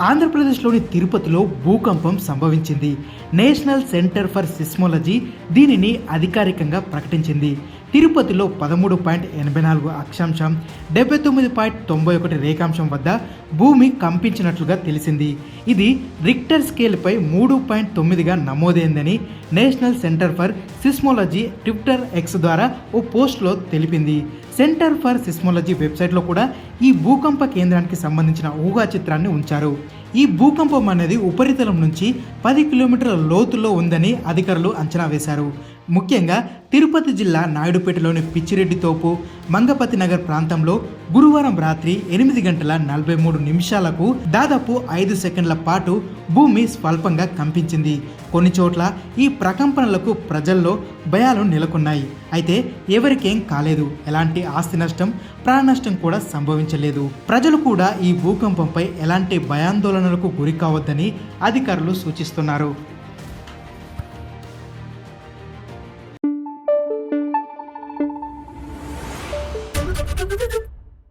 ఆంధ్రప్రదేశ్లోని తిరుపతిలో భూకంపం సంభవించింది. నేషనల్ సెంటర్ ఫర్ సిస్మోలజీ దీనిని అధికారికంగా ప్రకటించింది. తిరుపతిలో పదమూడు పాయింట్ ఎనభై నాలుగు అక్షాంశం డెబ్బై తొమ్మిది పాయింట్ తొంభై ఒకటి రేఖాంశం వద్ద భూమి కంపించినట్లుగా తెలిసింది. ఇది రిక్టర్ స్కేల్పై మూడు పాయింట్ తొమ్మిదిగా నమోదైందని national centre for seismology Twitter X ద్వారా ఓ పోస్ట్లో తెలిపింది. సెంటర్ ఫర్ సిస్మోలజీ వెబ్సైట్లో కూడా ఈ భూకంప కేంద్రానికి సంబంధించిన ఊహా చిత్రాన్ని ఉంచారు. ఈ భూకంపం అనేది ఉపరితలం నుంచి పది కిలోమీటర్ల లోతులో ఉందని అధికారులు అంచనా వేశారు. ముఖ్యంగా తిరుపతి జిల్లా నాయుడుపేటలోని పిచ్చిరెడ్డి తోపు మంగపతి నగర్ ప్రాంతంలో గురువారం రాత్రి ఎనిమిది గంటల నలభై మూడు నిమిషాలకు దాదాపు ఐదు సెకండ్ల పాటు భూమి స్వల్పంగా కంపించింది. కొన్ని చోట్ల ఈ ప్రకంపనలకు ప్రజల్లో భయాలు నెలకొన్నాయి. అయితే ఎవరికేం కాలేదు. ఎలాంటి ఆస్తి నష్టం ప్రాణ నష్టం కూడా సంభవించలేదు. ప్రజలు కూడా ఈ భూకంపంపై ఎలాంటి భయాందోళనలకు గురి కావద్దని అధికారులు సూచిస్తున్నారు.